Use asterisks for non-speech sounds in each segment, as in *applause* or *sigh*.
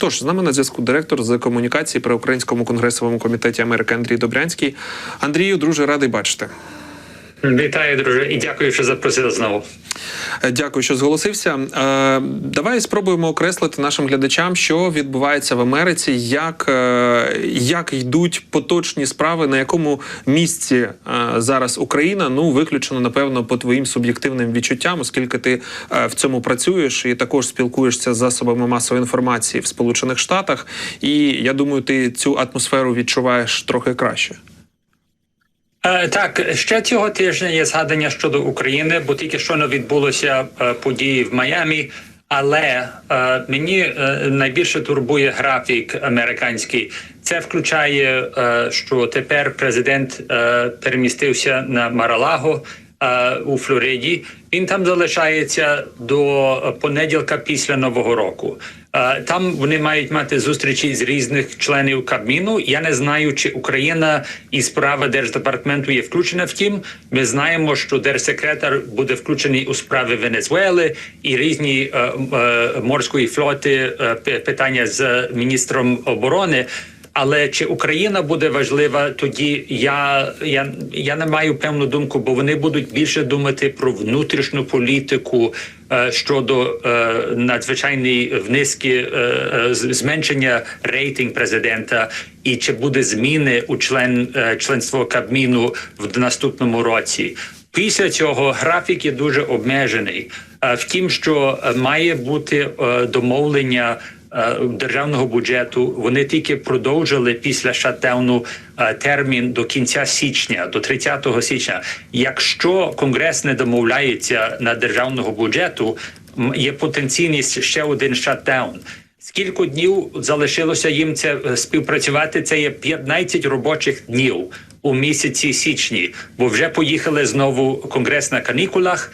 Тож з нами на зв'язку директор з комунікації при українському конгресовому комітеті Америки Андрій Добрянський. Андрію, друже, радий бачити. Вітаю, друже, і дякую, що запросили знову. Е, Дякую, що зголосився. Е, Давай спробуємо окреслити нашим глядачам, що відбувається в Америці, як, е, як йдуть поточні справи, на якому місці зараз Україна. Ну, виключено, напевно, по твоїм суб'єктивним відчуттям, оскільки ти в цьому працюєш і також спілкуєшся з засобами масової інформації в Сполучених Штатах. І я думаю, ти цю атмосферу відчуваєш трохи краще. Е, так, ще цього тижня є згадання щодо України, бо тільки що відбулося е, події в Майамі. Але е, мені е, найбільше турбує графік американський. Це включає, е, що тепер президент е, перемістився на Маралаго у Флориді. Він там залишається до понеділка після нового року. Е, Там вони мають мати зустрічі з різних членів Кабміну. Я не знаю, чи Україна і справа держдепартаменту є включена в тім. Ми знаємо, що держсекретар буде включений у справи Венесуели і різні е, е, морської флоти е, питання з міністром оборони. Але чи Україна буде важлива, тоді я, я, я не маю певну думку, бо вони будуть більше думати про внутрішню політику е, щодо е, надзвичайної внизки е, е, зменшення рейтинг президента, і чи буде зміни у член е, членство Кабміну в наступному році. Після цього графік є дуже обмежений. Е, Втім, що має бути е, домовлення державного бюджету. Вони тільки продовжили після шатдауну е, термін до кінця січня, до 30 січня. Якщо конгрес не домовляється на державного бюджету, є потенційність ще один шатдаун. Скільки днів залишилося їм це е, співпрацювати? Це є 15 робочих днів у місяці січні, бо вже поїхали знову конгрес на канікулах.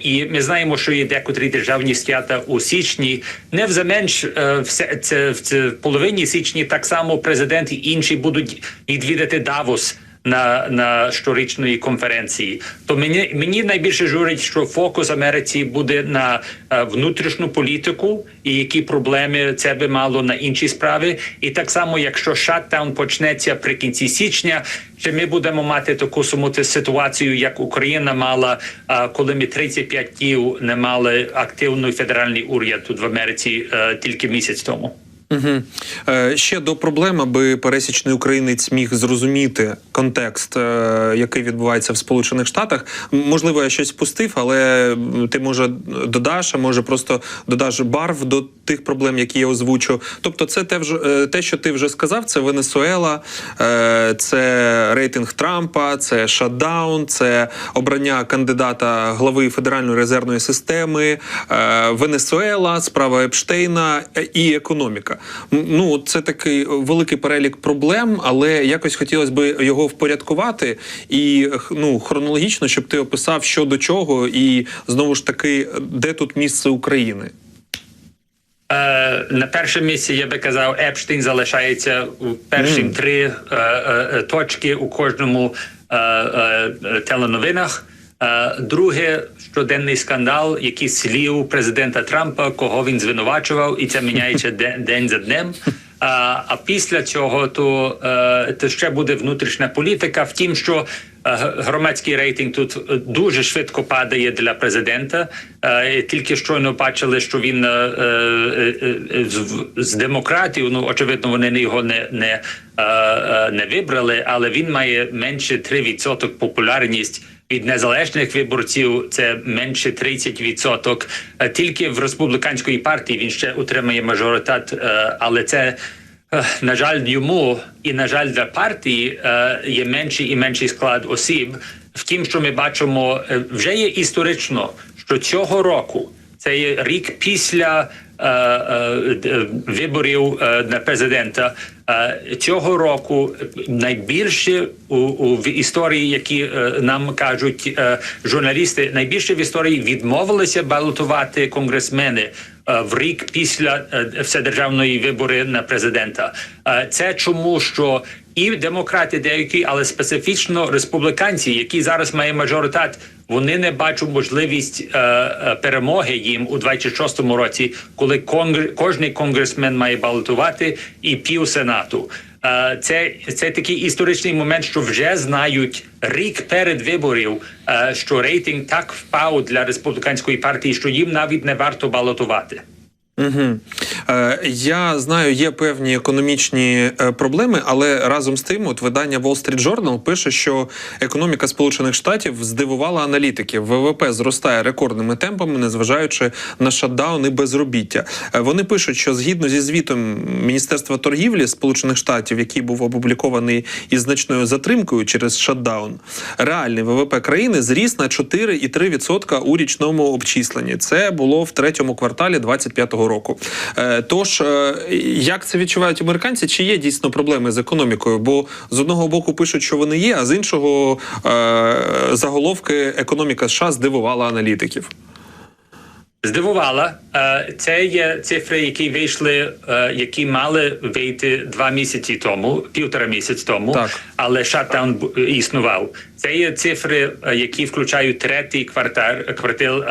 І ми знаємо, що є декотрі державні свята у січні. Не взаменш е, все це в це в половині січні. Так само президент і інші будуть відвідати Давос на, на щорічної конференції. То мені мені найбільше журить, що фокус Америці буде на е, внутрішню політику і які проблеми це би мало на інші справи. І так само, якщо шатдаун почнеться при кінці січня, чи ми будемо мати таку саму ситуацію, як Україна мала, е, коли ми 35 днів не мали активний федеральний уряд тут в Америці е, тільки місяць тому. Угу. Е, ще до проблем, аби пересічний українець міг зрозуміти контекст, е, який відбувається в Сполучених Штатах. Можливо, я щось пустив, але ти може додаш, а може просто додаш барв до тих проблем, які я озвучу. Тобто, це те, вже, е, те що ти вже сказав, це Венесуела, е, це рейтинг Трампа, це шатдаун, це обрання кандидата глави Федеральної резервної системи, е, Венесуела, справа Епштейна е, і економіка. Ну, це такий великий перелік проблем, але якось хотілося б його впорядкувати і ну, хронологічно, щоб ти описав, що до чого, і знову ж таки, де тут місце України. Е, на першому місці я би казав, Епштейн залишається у перші Мгм. три е, е, точки у кожному е, е, е, теленовинах. Е, друге, щоденний скандал, який слів президента Трампа, кого він звинувачував, і це міняється де- *laughs* день за днем. А, а після цього то, е, то ще буде внутрішня політика. Втім, що е, громадський рейтинг тут е, дуже швидко падає для президента. Е, Тільки щойно бачили, що він е, е, е, з- демократів. Ну очевидно, вони його не, не, е, е, не вибрали, але він має менше 3% популярність. Від незалежних виборців це менше 30%. Е, Тільки в республіканської партії він ще утримає мажоритет, е, але це е, на жаль йому і на жаль для партії є менший і менший склад осіб. Втім, що ми бачимо, вже є історично, що цього року це є рік після виборів е, на президента. Е, цього року найбільше у, у в історії, які е, нам кажуть е, журналісти, найбільше в історії відмовилися балотувати конгресмени е, в рік після е, вседержавної вибори на президента. Е, Це чому що і демократи деякі, але специфічно республіканці, які зараз мають мажоритет Вони не бачать можливість е, е, перемоги їм у 26-му році, коли конгр... кожний конгресмен має балотувати і пів сенату. Е, Це, це такий історичний момент, що вже знають рік перед виборів, е, що рейтинг так впав для республіканської партії, що їм навіть не варто балотувати. Угу. Е, я знаю, є певні економічні е, проблеми, але разом з тим, от видання Wall Street Journal пише, що економіка Сполучених Штатів здивувала аналітиків. ВВП зростає рекордними темпами, незважаючи на шатдаун і безробіття. Е, вони пишуть, що згідно зі звітом Міністерства торгівлі Сполучених Штатів, який був опублікований із значною затримкою через шатдаун, реальний ВВП країни зріс на 4,3% у річному обчисленні. Це було в третьому кварталі 25-го року. Е, Тож, е, як це відчувають американці? Чи є дійсно проблеми з економікою? Бо з одного боку пишуть, що вони є, а з іншого е, заголовки економіка США здивувала аналітиків. Здивувала. Е, Це є цифри, які вийшли, е, які мали вийти два місяці тому, півтора місяць тому, Так. але шатдаун існував. Це є цифри, е, які включають третій квартал, квартал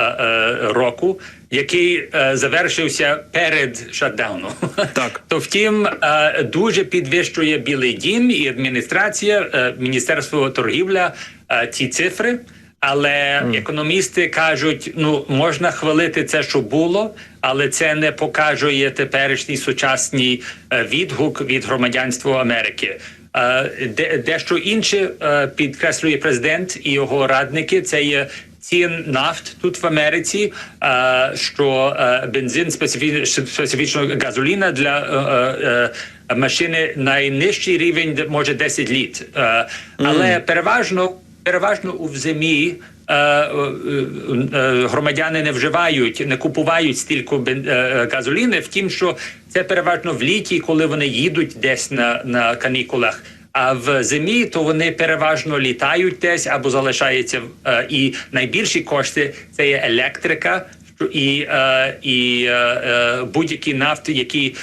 року, який завершився перед шатдауном. *laughs* Так. То втім, дуже підвищує Білий Дім і адміністрація, Міністерство торгівля ці цифри. Але економісти кажуть, ну можна хвалити це, що було, але це не показує теперішній сучасний е, відгук від громадянства Америки. Е, де- Дещо інше е, підкреслює президент і його радники. Це є цін нафт тут в Америці, що бензин специфі- специфічно газоліна для машини найнижчий рівень може 10 літ. Але переважно переважно у зимі. е, е, е, Громадяни не вживають, не купувають стільки газоліни. Втім, що це переважно в літі, коли вони їдуть десь на, на канікулах. А в зимі то вони переважно літають десь або залишаються. І найбільші кошти це є електрика. І, і будь-які нафти, які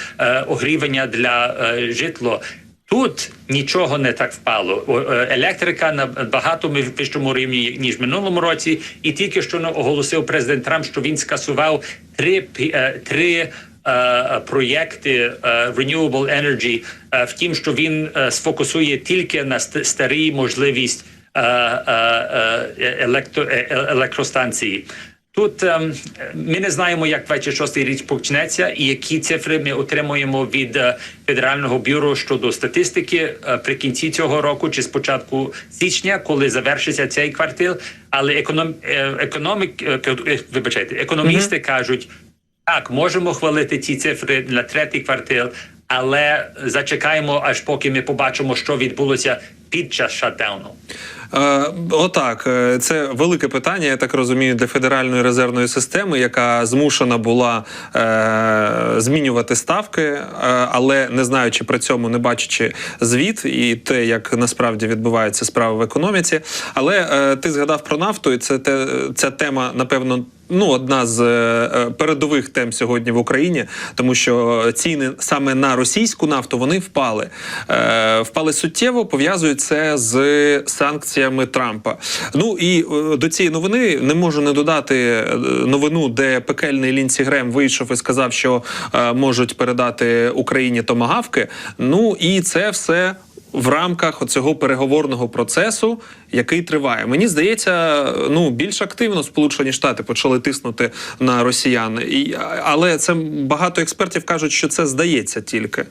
огрівання для житло. Тут нічого не так впало. Е, Електрика на багато вищому рівні ніж в минулому році, і тільки що оголосив президент Трамп, що він скасував три е, три. е, Проєкти Renewable Energy, е, втім, що він сфокусує тільки на ст- старій можливість електро, електростанції. Тут ем, ми не знаємо, як 26-й рік почнеться, і які цифри ми отримуємо від е, федерального бюро щодо статистики е, при кінці цього року чи спочатку січня, коли завершиться цей квартал. Але економ, е, економік, е, вибачайте, економісти кажуть, так можемо хвалити ці цифри на третій квартал, але зачекаємо, аж поки ми побачимо, що відбулося під час шатдауну. Е, отак, е, це велике питання, я так розумію, для федеральної резервної системи, яка змушена була е, змінювати ставки, але не знаючи при цьому, не бачачи звіт і те, як насправді відбуваються справи в економіці. Але ти згадав про нафту, і це те, ця тема, напевно. Ну, одна з е, передових тем сьогодні в Україні, тому що ціни саме на російську нафту вони впали. Е, впали суттєво, пов'язують це з санкціями Трампа. Ну і е, до цієї новини не можу не додати е, новину, де пекельний Лінсі Грем вийшов і сказав, що е, можуть передати Україні томагавки. Ну і це все в рамках цього переговорного процесу, який триває. Мені здається, ну більш активно Сполучені Штати почали тиснути на росіян, і але це багато експертів кажуть, що це здається тільки.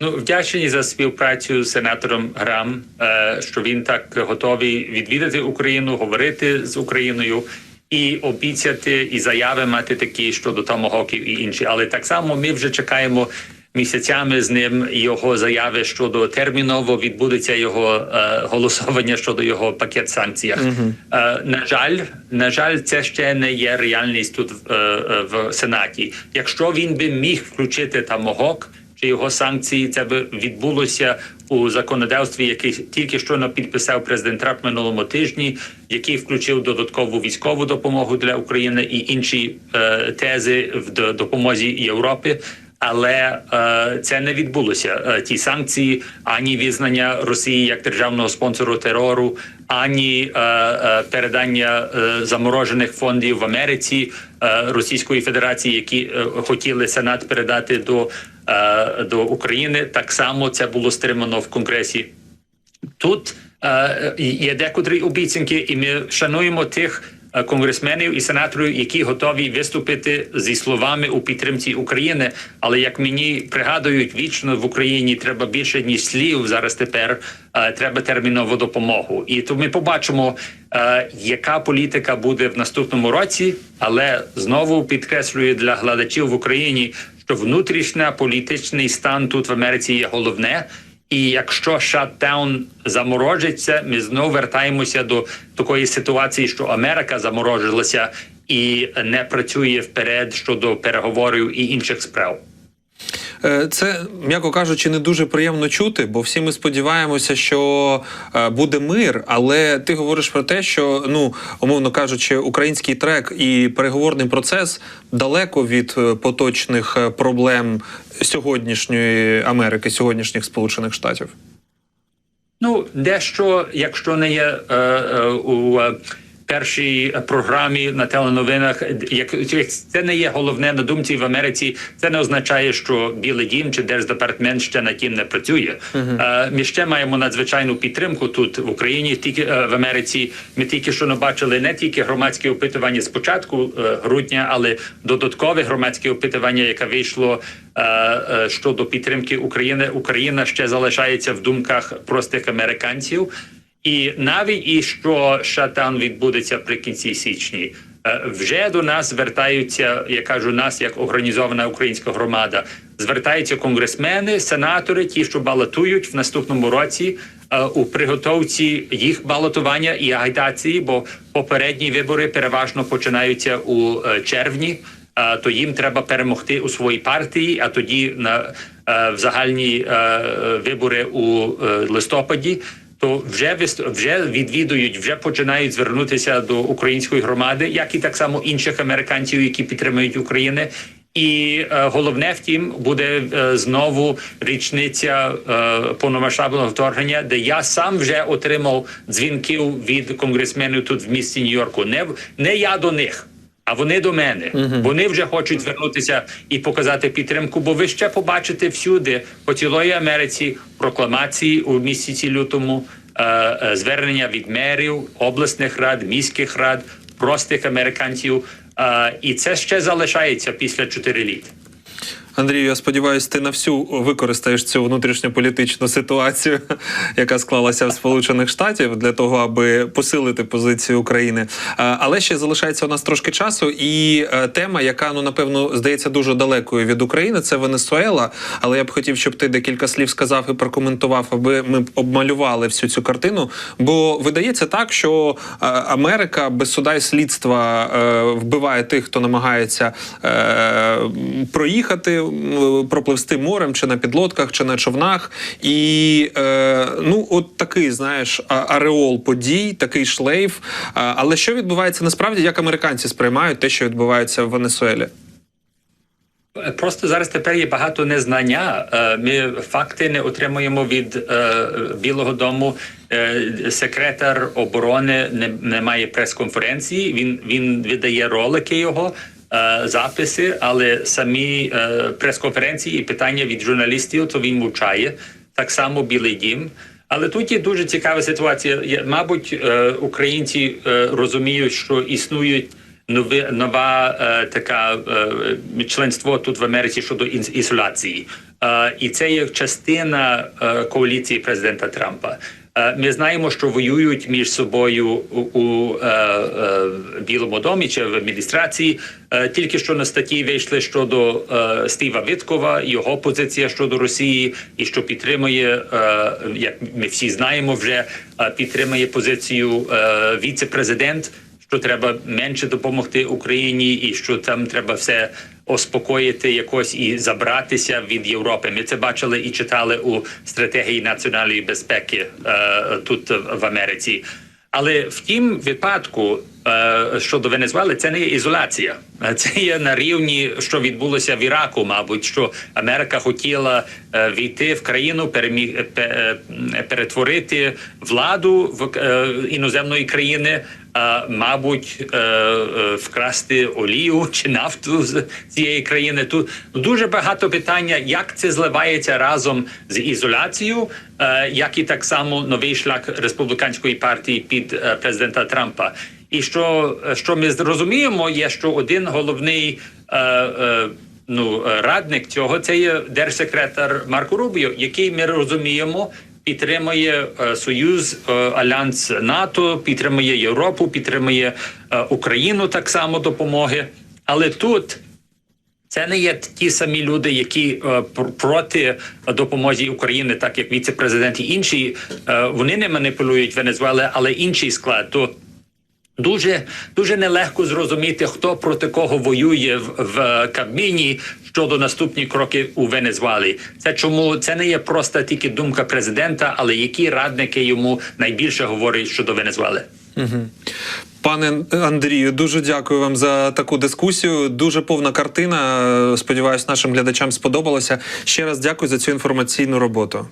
Ну, вдячні за співпрацю з сенатором Грам, е, що він так готовий відвідати Україну, говорити з Україною і обіцяти і заяви мати такі щодо томогоків і інші. Але так само ми вже чекаємо місяцями з ним його заяви щодо терміново відбудеться його е, голосування щодо його пакет санкцій. Е, на жаль, на жаль, це ще не є реальність тут е, е, в сенаті. Якщо він би міг включити тамогок чи його санкції, це би відбулося у законодавстві, який тільки що підписав президент Трамп минулому тижні, який включив додаткову військову допомогу для України і інші е, тези в допомозі Європи. Але е, це не відбулося. Е, ті санкції, ані визнання Росії як державного спонсору терору, ані е, е, передання е, заморожених фондів в Америці е, Російської Федерації, які е, хотіли Сенат передати до, е, до України. Так само це було стримано в Конгресі. Тут е, є декотрі обіцянки, і ми шануємо тих конгресменів і сенаторів, які готові виступити зі словами у підтримці України. Але як мені пригадують, вічно в Україні треба більше ніж слів. Зараз тепер е, треба термінову допомогу. І то ми побачимо, е, яка політика буде в наступному році. Але знову підкреслюю для глядачів в Україні, що внутрішня політичний стан тут в Америці є головне. І якщо шатдаун заморожиться, ми знову вертаємося до такої ситуації, що Америка заморожилася і не працює вперед щодо переговорів і інших справ. Е, Це, м'яко кажучи, не дуже приємно чути, бо всі ми сподіваємося, що е, буде мир. Але ти говориш про те, що ну умовно кажучи, український трек і переговорний процес далеко від е, поточних проблем сьогоднішньої Америки, сьогоднішніх Сполучених Штатів. Ну, дещо, якщо не є е, е, у першій програмі на теленовинах, як, як це не є головне на думці в Америці, це не означає, що Білий Дім чи Держдепартамент ще над тим не працює. Е, ми ще маємо надзвичайну підтримку тут в Україні, тільки е, в Америці. Ми тільки що не бачили не тільки громадське опитування з початку е, грудня, але додаткове громадське опитування, яке вийшло щодо підтримки України. Україна ще залишається в думках простих американців. І навіть і що шатан відбудеться при кінці січні, е, вже до нас звертаються, я кажу, нас як організована українська громада, звертаються конгресмени, сенатори, ті, що балотують в наступному році е, у приготовці їх балотування і агітації, бо попередні вибори переважно починаються у е, червні. То їм треба перемогти у своїй партії, а тоді на в загальні вибори у листопаді то вже вже відвідують, вже починають звернутися до української громади, як і так само інших американців, які підтримують Україну. І е, головне втім буде е, знову річниця е, повномасштабного вторгнення, де я сам вже отримав дзвінків від конгресменів тут в місті Нью-Йорку. Не не я до них. А вони до мене. Вони вже хочуть звернутися і показати підтримку, бо ви ще побачите всюди по цілої Америці прокламації у місяці лютому, е, е, звернення від мерів, обласних рад, міських рад, простих американців. Е, і це ще залишається після чотири літ. Андрію, я сподіваюся, ти на всю використаєш цю внутрішньополітичну ситуацію, *laughs* яка склалася в Сполучених Штатів, для того, аби посилити позицію України. Але ще залишається у нас трошки часу, і е, тема, яка ну напевно здається дуже далекою від України, це Венесуела. Але я б хотів, щоб ти декілька слів сказав і прокоментував, аби ми обмалювали всю цю картину. Бо видається так, що е, Америка без суда і слідства е, вбиває тих, хто намагається проїхати, пропливсти морем, чи на підлодках, чи на човнах. І е, ну, от такий, знаєш, ареол подій, такий шлейф. Але що відбувається насправді, як американці сприймають те, що відбувається в Венесуелі? Просто зараз тепер є багато незнання. Е, Ми факти не отримуємо від е, Білого Дому. Е, Секретар оборони не має прес-конференції. Він він видає ролики його. Е, Записи, але самі е, прес-конференції і питання від журналістів, то він мовчає. Так само Білий Дім. Але тут є дуже цікава ситуація. Мабуть, е, українці розуміють, що існують нови, нова така членство тут в Америці щодо ізоляції. І це є частина коаліції президента Трампа. Е, Ми знаємо, що воюють між собою у, е, е, Білому домі чи в адміністрації. Тільки що на статті вийшли щодо Стіва Виткова, його позиція щодо Росії, і що підтримує, як ми всі знаємо, вже підтримує позицію віце-президент що треба менше допомогти Україні, і що там треба все успокоїти якось і забратися від Європи. Ми це бачили і читали у стратегії національної безпеки е, тут в Америці. Але в тім випадку е, щодо Венесуели, це не є ізоляція. Це є на рівні, що відбулося в Іраку, мабуть, що Америка хотіла е, війти в країну, перемі... пе- е, перетворити владу в е, іноземної країни. Мабуть, е, е, вкрасти олію чи нафту з цієї країни. Тут дуже багато питання, як це зливається разом з ізоляцією, е, як і так само новий шлях республіканської партії під президента Трампа. І що, що ми зрозуміємо, є, що один головний. Ну, радник цього це є держсекретар Марко Рубіо, який ми розуміємо, підтримує е, Союз, е, Альянс НАТО, підтримує Європу, підтримує е, Україну так само допомоги. Але тут це не є ті самі люди, які проти допомоги України, так як віце-президент і інші. Вони не маніпулюють Венесуели, але інший склад. То Дуже дуже нелегко зрозуміти, хто проти кого воює в, в Кабміні щодо наступні кроки у Венесуелі. Це чому це не є просто тільки думка президента, але які радники йому найбільше говорять щодо Венесуели. Пане Андрію, дуже дякую вам за таку дискусію. Дуже повна картина. Сподіваюсь, нашим глядачам сподобалося. Ще раз дякую за цю інформаційну роботу.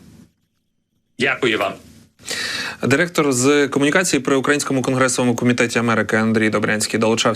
Дякую вам. Директор з комунікації при Українському конгресовому комітеті Америки Андрій Добрянський долучався.